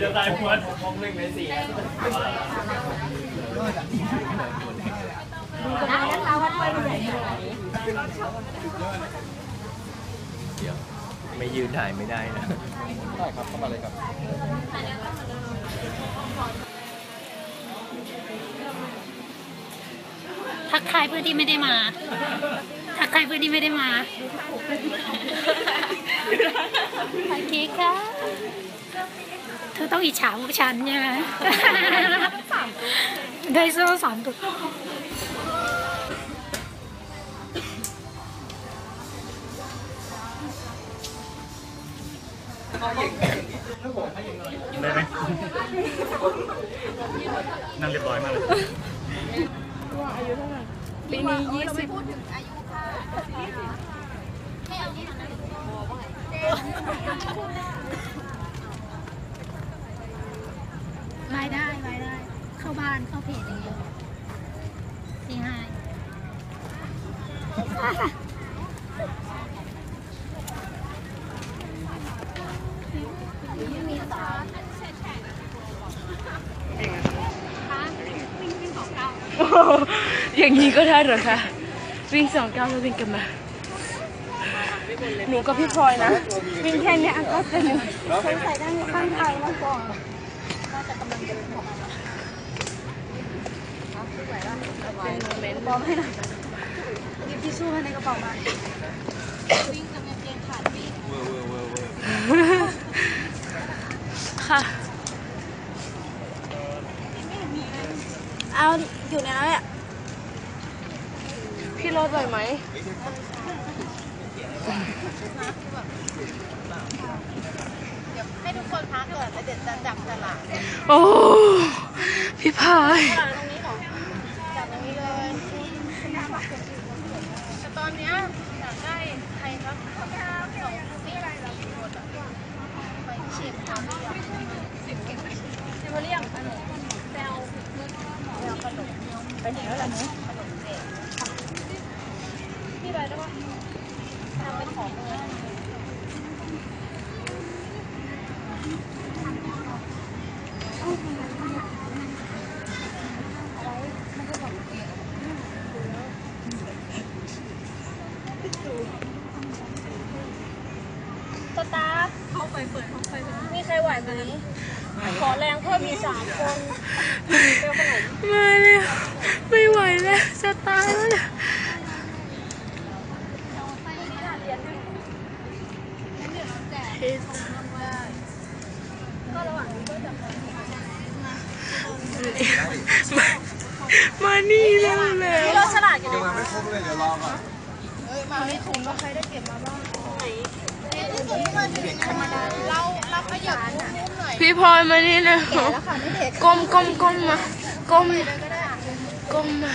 จะตายหมดมองหนึ่งในสี่นะนะคะว่าถ้วยมันใหญ่ขนาดนี้เดี๋ยวไม่ยืนถ่ายไม่ได้นะได้ครับเข้ามาเลยครับทักทายเพื่อนที่ไม่ได้มา ทักทายเพื่อนที่ไม่ได้มาโอเคค่ะ เธอต้องอิจฉาพวกฉันใช่ไหมได้โซ่สามตัวได้ไหมนั่งเรียบร้อยมากเลยปีนี้ยี่สิบ รายได้รายได้ เข้าบ้านเข้าเพจอย่างเดียวสี่ห้าอย่างนี้ก็ได้เหรอคะ วิ่งสองก้าวแล้ววิ่งกลับมา หนูกับพี่พลอยนะ วิ่งแค่เนี้ยก็จะเหนื่อยสงสัยนั่งข้างทางมากกว่าเป็นโม เมนต์บอมให้หน่อยหยิบทิชชู่ให้ในกระเป๋ามาค่ะเอาอยู่ในนั้นแหละพี่รถไหวไหมให้ทุกคนพักก่อนแล้วเดี๋ยวจะจับฉลากโอ้พี่พาย ตรงนี้ของจับตรงนี้เลยแต่ต อนเนี้ยอยากได้ใครครับสองสี่คนอะไปชิมความเรียงสิบเก็บไปชิมเรียงขนมแซวแซวขนมไปไหนแล้วล่ะเนี้ยขนมเด็กพี่ไปได้ปะทำเป็นของมือ สตาฟเข้าไปเปิดเข้าไปมีใครไหวไหมขอแรงเพิ่มมีสามคนเร็วขนมมาเลยไม่ไหวแล้วจะตายแล้วเนี่ยมามานี่แล้วแหละเราฉลาดกันยังไม่ครบเลยเดี๋ยวรอก่อนมาในถุงเราใครได้เก็บมาบ้างไหน ในถุงมันเป็นธรรมดาเราเราขยับมุมหน่อยพี่พลอยมานี่นะก้มก้มก้มมาก้มก้มมา